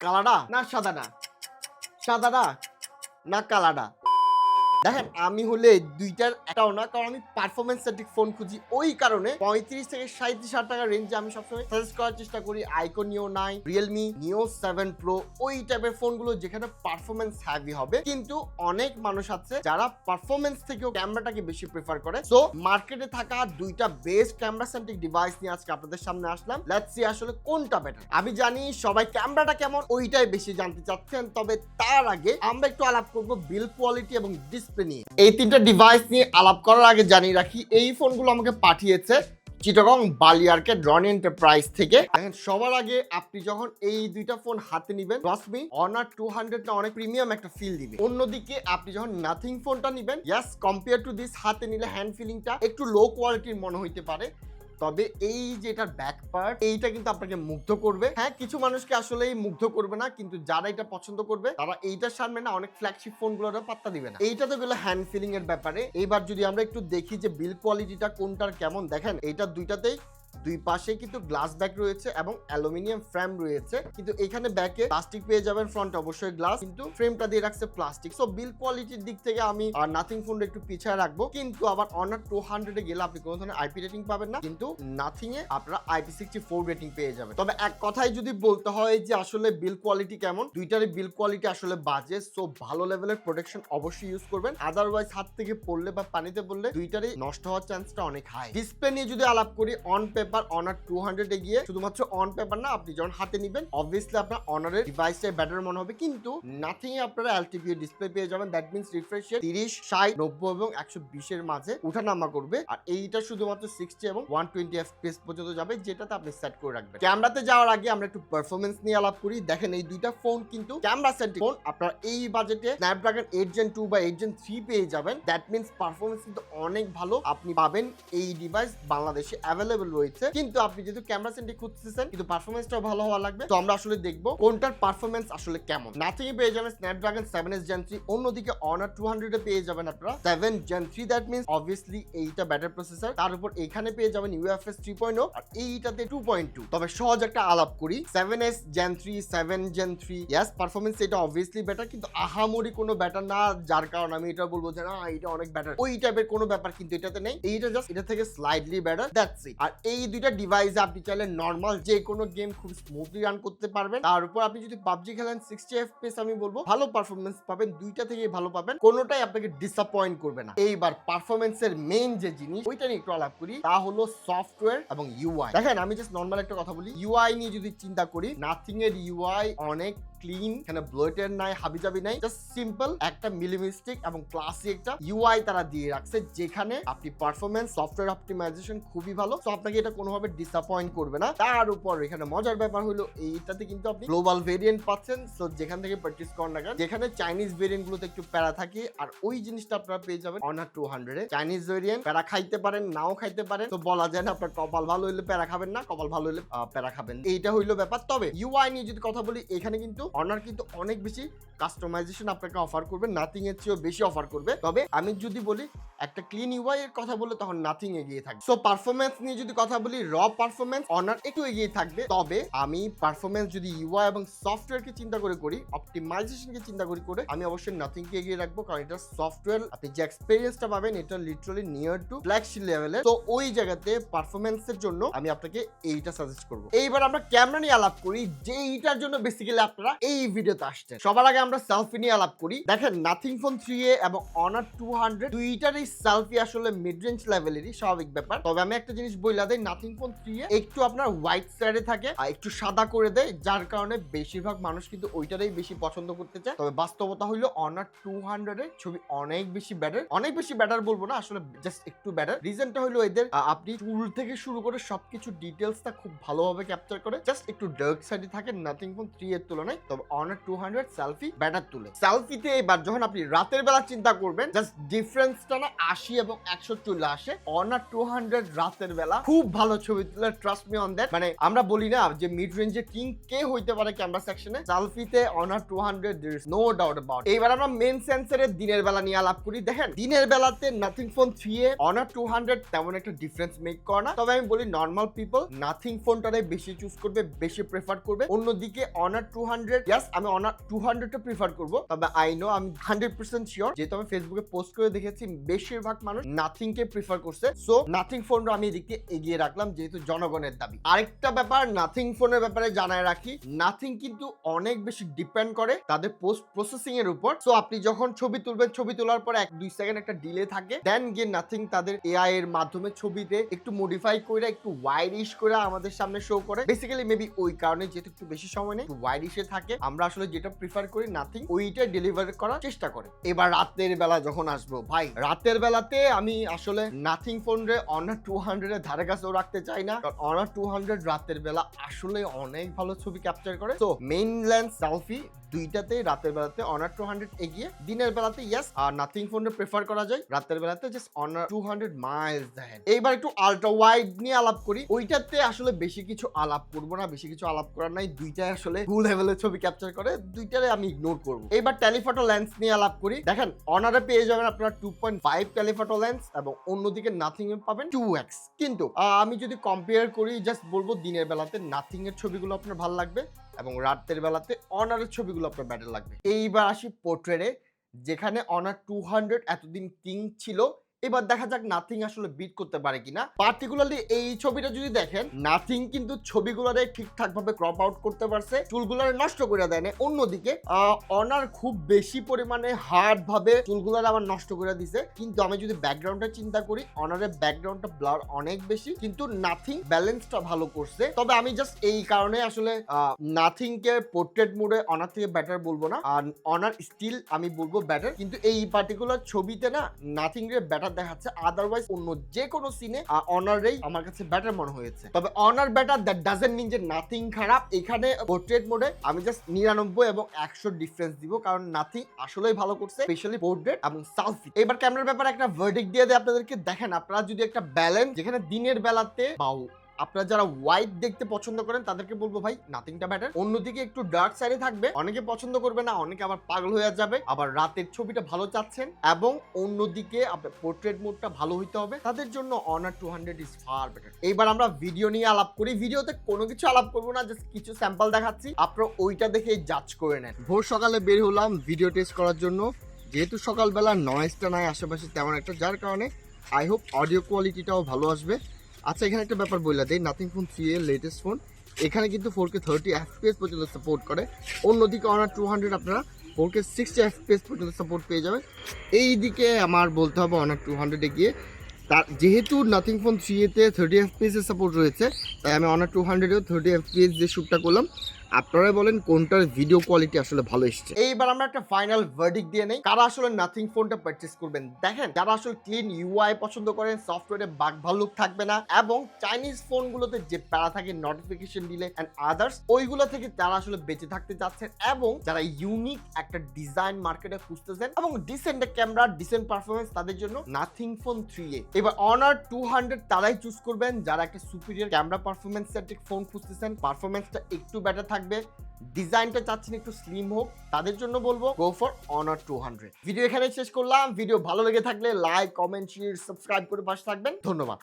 কালাডা? না সাদাডা। সাদাডা? না কালাডা। দেখেন, আমি হলে দুইটার একটাও না, কারণ আমি পারফরমেন্স সেন্ট্রিক ফোন খুঁজি। ওই কারণে পঁয়ত্রিশ থেকে সাঁত্রিশ হাজার টাকার রেঞ্জে আমি সবসময় সাজেস্ট করার চেষ্টা করি। আইকো নিও নাই রিয়েলমি নিও সেভেন প্রো ওই টাইপের ফোনগুলো যেখানে পারফরমেন্স হ্যাভি হবে। কিন্তু অনেক মানুষ আছে যারা পারফরমেন্স থেকেও ক্যামেরাটাকে বেশি প্রেফার করে। সো মার্কেটে থাকা দুইটা বেস্ট ক্যামেরা সেন্ট্রিক ডিভাইস নিয়ে আজকে আপনাদের সামনে আসলাম। লেটস সি আসলে কোনটা বেটার আমি জানি সবাই ক্যামেরাটা কেমন, ওইটাই বেশি জানতে চাচ্ছেন। তবে তার আগে আমরা একটু আলাপ করব বিল কোয়ালিটি এবং ডিসপ্লে নিয়ে। এই তিনটা ডিভাইস নিয়ে আলাপ করার আগে জানিয়ে রাখি, এই ফোনগুলো আমাকে পাঠিয়েছে চিটাগং বালিয়ারকে ড্রন এন্টারপ্রাইজ থেকে। এখন সবার আগে আপনি যখন এই দুইটা ফোন হাতে নিবেন রসমি অনার টু হান্ড্রেডটা অনেক প্রিমিয়াম একটা ফিল দিবে। অন্যদিকে আপনি যখন নাথিং ফোনটা নিবেন ইয়াস কম্পেয়ার টু দিস হাতে নিলে হ্যান্ড ফিলিংটা একটু লো কোয়ালিটির মনে হইতে পারে। তবে এই যে এটার ব্যাক পার্ট এইটা কিন্তু আপনাকে মুগ্ধ করবে। হ্যাঁ কিছু মানুষকে আসলেই মুগ্ধ করবে না, কিন্তু যারা এটা পছন্দ করবে, তারা এইটার সামনে না অনেক ফ্ল্যাগশিপ ফোন ফোনগুলোর পাত্তা দিবে না। এইটা তো গেলো হ্যান্ড ফিলিং এর ব্যাপারে। এইবার যদি আমরা একটু দেখি যে বিল কোয়ালিটিটা কোনটার কেমন, দেখেন, এইটা দুইটাতেই দুই পাশে কিন্তু গ্লাস ব্যাক রয়েছে এবং অ্যালুমিনিয়াম ফ্রেম রয়েছে। কিন্তু এখানে ব্যাকে প্লাস্টিক পেয়ে যাবেন ফ্রন্ট অবশ্যই গ্লাস, কিন্তু ফ্রেমটা দিয়ে রাখছে প্লাস্টিক। সো বিল কোয়ালিটির দিক থেকে আমি নাথিং ফোনটা একটু পিছিয়ে রাখব। কিন্তু আবার অনার টু হান্ড্রেডে গেলে আপনি কোনো ধরনের আইপি রেটিং পাবেন না। কিন্তু নাথিং এ আপনারা আইপি সিক্সটি ফোর রেটিং পেয়ে যাবেন। তবে এক কথায় যদি বলতে হয় যে আসলে বিল কোয়ালিটি কেমন, দুইটারই বিল কোয়ালিটি আসলে বাজে। সো ভালো লেভেলের প্রোটেকশন অবশ্যই ইউজ করবেন। আদারওয়াইজ হাত থেকে পড়লে বা পানিতে পড়লে দুইটারই নষ্ট হওয়ার চান্সটা অনেক হাই ডিসপ্লে নিয়ে যদি আলাপ করি অন পেপার অনার টু হান্ড্রেডে গিয়ে শুধুমাত্র অন পেপার না, আপনি যখন হাতে নিবেন অবভিয়াসলি আপনার অনারের ডিভাইসটা বেটার মনে হবে। কিন্তু নাথিং এ আপনারা এলটিপি ডিসপ্লে পেয়ে যাবেন। দ্যাট মিনস রিফ্রেশ তিরিশ, ষাট, নব্বই এবং একশো বিশের মাঝে উঠানামা করবে। আর এইটা শুধুমাত্র সিক্সটি এবং ওয়ান টোয়েন্টি এফপিএস পর্যন্ত যাবে, যেটাতে আপনি সেট করে রাখবেন। ক্যামেরাতে যাওয়ার আগে আমরা একটু পারফরমেন্স নিয়ে আলাপ করি। দেখেন এই দুইটা ফোন কিন্তু ক্যামেরা সেন্টিক ফোন আপনার এই বাজেটে স্ন্যাপড্রাগন এইট জেন টু বা এইট জেন থ্রি পেয়ে যাবেন। দ্যাট মিনস পারফরমেন্স কিন্তু অনেক ভালো। আপনি পাবেন এই ডিভাইস বাংলাদেশে অ্যাভেলেবেল রয়েছে কিন্তু আপনি যেহেতু ক্যামেরা সেন্টিক খুঁজতেছেন, কিন্তু পারফরমেন্সটাও ভালো হওয়া লাগবে। তো আমরা আসলে দেখব কোনটার পারফরমেন্স আসলে কেমন। নাথিং পেয়ে যাবেন Snapdragon seven S gen three অন্যদিকে অনার টু হান্ড্রেডে পেয়ে যাবেন আপনারা seven gen three that means obviously এইটা ব্যাটার প্রসেসর তার উপর এখানে পেয়ে যাবেন ইউএফএস থ্রি পয়েন্ট আর এইটাতে টু পয়েন্ট টু তবে সহজ একটা আলাপ করি। Seven S gen three seven gen three yes performance এটা অবভিয়াসলি বেটার কিন্তু আহামরি কোনো ব্যাটার না, যার কারণে আমি এটা বলব যে, না এটা অনেক ব্যাটার ওই টাইপের কোনো ব্যাপার কিন্তু এটাতে নেই। এইটা জাস্ট এটা থেকে স্লাইডলি ব্যাটার দ্যাটস ইট আর এই দুইটা ডিভাইসে আপনি চাইলে নর্মাল যে কোনো গেম খুব স্মুথলি রান করতে পারবেন। তার উপর আপনি যদি পাবজি খেলেন সিক্সটি এফপিএস আমি বলব, ভালো পারফরমেন্স পাবেন, দুইটা থেকে ভালো পাবেন। কোনোটাই আপনাকে ডিসঅ্যাপয়েন্ট করবে না। এইবার পারফরমেন্সের মেইন যে জিনিস, ওইটা নিয়ে একটু আলাপ করি, তা হলো সফটওয়্যার এবং ইউআই দেখেন, আমি জাস্ট নর্মাল একটা কথা বলি। ইউআই নিয়ে যদি চিন্তা করি নাথিং এর ইউআই অনেক ক্লিন এখানে ব্লোটের নাই হাবিজাবি নাই জাস্ট সিম্পল একটা মিলিমিস্টিক এবং ক্লাসি একটা ইউআই তারা দিয়ে রাখছে যেখানে আপনি পারফরমেন্স সফটওয়্যার অপটিমাইজেশন খুবই ভালো। তো আপনাকে এটা কোনোভাবে ডিসঅ্যাপয়েন্ট করবে না। তার উপর এখানে মজার ব্যাপার হলো এইটাতে কিন্তু আপনি গ্লোবাল ভেরিয়েন্ট পাচ্ছেন সো যেখান থেকে পারচেস করেন না যেখানে চাইনিজ ভেরিয়েন্ট গুলোতে একটু প্যারা থাকে আর ওই জিনিসটা আপনারা পেয়ে যাবেন অনার টু হান্ড্রেডে চাইনিজ ভেরিয়েন্ট প্যারা খাইতে পারেন নাও খাইতে পারেন তো বলা যায় না আপনার কপাল ভালো হইলে প্যারা খাবেন না কপাল ভালো আহ, প্যারা খাবেন। এইটা হইল ব্যাপার। তবে ইউআই নিয়ে যদি কথা বলি এখানে কিন্তু অনার কিন্তু অনেক বেশি কাস্টমাইজেশন আপনাকে অফার করবে নাথিং এর চেয়েও বেশি অফার করবে। তবে আমি যদি বলি, একটা ক্লিন ইউআই এর কথা বলে তখন নাথিং এগিয়ে থাকবে। সো পারফরমেন্স নিয়ে যদি কথা বলি র পারফরমেন্স অনার একটু এগিয়ে থাকবে। তবে আমি পারফরমেন্স যদি ইউআই এবং সফটওয়্যারকে চিন্তা করে করি অপটিমাইজেশনকে চিন্তা করে করে, আমি অবশ্যই নাথিং কে এগিয়ে রাখব। কারণ এটা সফটওয়্যার আপনি যে এক্সপিরিয়েন্সটা পাবেন, এটা লিটারালি নিয়ার টু ফ্ল্যাগশিপ লেভেলের তো ওই জায়গাতে পারফরমেন্সের জন্য আমি আপনাকে এইটা সাজেস্ট করব। এইবার আমরা ক্যামেরা নিয়ে আলাপ করি যে এইটার জন্য বেসিক্যালি আপনারা এই ভিডিওতে আসছেন। সবার আগে আমরা সেলফি নিয়ে আলাপ করি। দেখেন নাথিং ফোন থ্রি এ এবং অনার টু হান্ড্রেড দুইটারই সেলফি আসলে মিড রেঞ্জ লেভেলেরই স্বাভাবিক ব্যাপার। তবে আমি একটা জিনিস বইলা দেয় নাথিং ফোন থ্রি এ একটু আপনার হোয়াইট সাইডে থাকে, আর একটু সাদা করে দেয়, যার কারণে বেশিরভাগ মানুষ কিন্তু ওইটারই বেশি পছন্দ করতে চায়। তবে বাস্তবতা হইল অনার টু হান্ড্রেড এর ছবি অনেক বেশি ব্যাটার অনেক বেশি ব্যাটার বলব না, আসলে জাস্ট একটু ব্যাটার রিজনটা হলো এদের আপনি টুল থেকে শুরু করে সবকিছু ডিটেলসটা খুব ভালোভাবে ক্যাপচার করে জাস্ট একটু ডার্ক সাইডে থাকে নাথিং ফোন থ্রি এর তুলনায়। তবে Honor two hundred selfie better তুলে। সেলফিতে এবার যখন আপনি রাতের বেলা চিন্তা করবেন জাস্ট ডিফারেন্সটা না আশি এবং একশো চলে আসে। অনার টু হান্ড্রেড রাতের বেলা খুব ভালো ছবি তুলে ট্রাস্ট মি অন দ্যাট মানে আমরা বলি না যে মিড রেঞ্জের কিং কে হইতে পারে ক্যামেরা সেকশনে সেলফিতে Honor two hundred no doubt about এইবার আমরা মেন সেন্সারের দিনের বেলা নিয়ে আলাপ করি। দেখেন, দিনের বেলাতে Nothing phone three A Honor two hundred তেমন একটা ডিফারেন্স মেক করে না। তবে আমি বলি নর্মাল পিপল নাথিং ফোনটারে বেশি চুজ করবে, বেশি প্রেফার করবে। অন্যদিকে Honor two hundred hundred yes আমি অনার টু হান্ড্রেডটা প্রিফার করব, তবে আই নো আমি হান্ড্রেড পার্সেন্ট শিওর যেহেতু আমি ফেসবুকে পোস্ট করে দেখেছি, বেশিরভাগ মানুষ নাথিং কে প্রিফার করছে সো নাথিং আমি এদিকে এগিয়ে রাখলাম, যেহেতু জনগণের দাবি। আরেকটা ব্যাপার নাথিং ফোনের ব্যাপারে জানায় রাখি নাথিং কিন্তু অনেক বেশি ডিপেন্ড করে তাদের পোস্ট প্রসেসিং এর উপর। সো আপনি যখন ছবি তুলবেন, ছবি তোলার পর এক, দুই সেকেন্ড একটা ডিলে থাকে দেন গিয়ে নাথিং তাদের এআই এর মাধ্যমে ছবিতে একটু মডিফাই করে একটু ওয়াইডিশ করে আমাদের সামনে শো করে। বেসিক্যালি মেবি ওই কারণে যেহেতু একটু বেশি সময় নেই ওয়াইডিশে থাকে। আমরা আসলে যেটা প্রিফার করি নাথিং ওইটা ডেলিভার করার চেষ্টা করে। এবার রাতের বেলা যখন আসব, ভাই, রাতের বেলাতে আমি আসলে নাথিং ফোন রে অনার টু হান্ড্রেড এর ধারে কাছেও রাখতে চাই না অনার টু হান্ড্রেড রাতের বেলা আসলে অনেক ভালো ছবি ক্যাপচার করে। তো মেইন লেন্স সেলফি দুইটাতে রাতের বেলাতে অনার টু হান্ড্রেড এগিয়ে, দিনের বেলাতে ইয়েস আর নাথিং ফোনে প্রেফার করা যায়, রাতের বেলাতে just Honor two hundred miles দেখেন এইবার একটু আলট্রা ওয়াইড নিয়ে আলাপ করি। ওইটাতে আসলে বেশি কিছু আলাপ করব না, বেশি কিছু আলাপ করার নাই, দুইটাই আসলে ফুল লেভেলের ছবি ক্যাপচার করে, দুইটারে আমি ইগনোর করব। এইবার টেলিফটো লেন্স নিয়ে আলাপ করি। দেখেন অনারে পেয়ে যাবেন আপনারা two point five telephoto lens এবং অন্যদিকে নাথিং এ পাবেন টু এক্স কিন্তু আমি যদি কম্পেয়ার করি জাস্ট বলব দিনের বেলাতে নাথিং এর ছবিগুলো আপনার ভালো লাগবে এবং রাতের বেলাতে অনারের ছবিগুলো আপনার ব্যাটার লাগবে। এইবার আসি পোর্ট্রেটে যেখানে অনার টু হান্ড্রেড এতদিন কিং ছিল এবার দেখা যাক নাথিং আসলে বিট করতে পারে কিনা। পার্টিকুলারলি এই ছবিটা যদি দেখেন নাথিং কিন্তু ছবিগুলোরে ঠিকঠাক ভাবে ক্রপ আউট করতে পারছে, চুলগুলোরে নষ্ট করে দেয় না অন্যদিকে অনার খুব বেশি পরিমাণে হার্ড ভাবে চুলগুলোরে আবার নষ্ট করে দিছে। কিন্তু আমি যদি ব্যাকগ্রাউন্ডটা চিন্তা করি অনারের ব্যাকগ্রাউন্ডটা ব্লার অনেক বেশি, কিন্তু নাথিং ব্যালেন্সটা ভালো করছে। তবে আমি জাস্ট এই কারণে আসলে নাথিং কে পোর্ট্রেট মোডে অনার থেকে ব্যাটার বলব না। আর অনার স্টিল আমি বলব ব্যাটার কিন্তু এই পার্টিকুলার ছবিতে না নাথিং এর ব্যাটার দেখাচ্ছে আদারওয়াইজ অন্য যে কোনো সিনে অনারেই আমার কাছে ব্যাটার মনে হয়েছে। তবে Honor better that doesn't mean যে নাথিং খারাপ। এখানে পোর্ট্রেট মোডে আমি জাস্ট নিরানব্বই এবং একশো ডিফারেন্স দিব, কারণ নাথিং আসলেই ভালো করছে স্পেশালি পোর্ট্রেট এবং সালফি এবার ক্যামেরার ব্যাপারে একটা ভার্ডিক দিয়ে দেয় আপনাদেরকে দেখেন। আপনারা যদি একটা ব্যালেন্স যেখানে দিনের বেলাতে, বাউ আপনারা যারা হোয়াইট দেখতে পছন্দ করেন, তাদেরকে বলব ভাই নাথিংটা ব্যাটার অন্যদিকে একটু ডার্ক সাইডে থাকবে। অনেকে পছন্দ করবে না, অনেকে আবার পাগল হয়ে যাবে। আবার রাতের ছবিটা ভালো চাচ্ছেন এবং অন্যদিকে পোর্ট্রেট মোডটা ভালো হইতে হবে। তাদের জন্য Honor two hundred is far better এইবার আমরা ভিডিও নিয়ে আলাপ করি। ভিডিওতে কোনো কিছু আলাপ করব না জাস্ট কিছু স্যাম্পল দেখাচ্ছি। আপনারা ওইটা দেখে জাজ করে নেন। ভোর সকালে বের হলাম ভিডিও টেস্ট করার জন্য। যেহেতু সকালবেলা নয়েজটা নাই আশেপাশে তেমন একটা, যার কারণে আই হোপ অডিও কোয়ালিটিটাও ভালো আসবে। আচ্ছা এখানে একটা ব্যাপার বললা দেই। নাথিং ফোন থ্রি এর লেটেস্ট ফোন এখানে কিন্তু ফোর কে থার্টি এফপিএস পর্যন্ত সাপোর্ট করে। অন্যদিকে অনার টু হান্ড্রেড আপনারা ফোর কে সিক্সটি এফপিএস পর্যন্ত সাপোর্ট পেয়ে যাবেন। এই দিকে আমার বলতে হবে অনার টু হান্ড্রেডে গিয়ে। তার, যেহেতু নাথিং ফোন থ্রি এতে থার্টি এফপিএসের সাপোর্ট রয়েছে, তাই আমি অনার টু হান্ড্রেডেও থার্টি এফপিএস যে শ্যুটটা করলাম আপনারা বলেন কোনটার ভিডিও কোয়ালিটি আসলে ভালো এসেছে। এইবার আমরা একটা ফাইনাল ভার্ডিক দিয়ে নেই। কারা আসলে নাথিং ফোনটা পারচেস করবেন? দেখেন, যারা আসলে ক্লিন ইউআই পছন্দ করেন সফটওয়্যারে বাগ ভাল্লুক থাকবে না এবং চাইনিজ ফোনগুলোতে যে প্যারা থাকে নোটিফিকেশন দিলে অ্যান্ড আদার্স ওইগুলো থেকে তারা আসলে বেঁচে থাকতে চাচ্ছেন এবং যারা ইউনিক একটা ডিজাইন মার্কেটে খুঁজতেছেন এবং ডিসেন্ট ক্যামেরা ডিসেন্ট পারফরমেন্স তাদের জন্য নাথিং ফোন থ্রি এ। এবার অনার টু হান্ড্রেড তারাই চুজ করবেন, যারা একটা superior camera performance centric phone খুঁজতেছেন পারফরমেন্সটা একটু বেটার থাকবে। ডিজাইনটা চাচ্ছেন একটু স্লিম হোক, তাদের জন্য বলব go for Honor two hundred video এখানে শেষ করলাম। ভিডিও ভালো লেগে থাকলে লাইক কমেন্ট শেয়ার সাবস্ক্রাইব করে পাশে থাকবেন। ধন্যবাদ।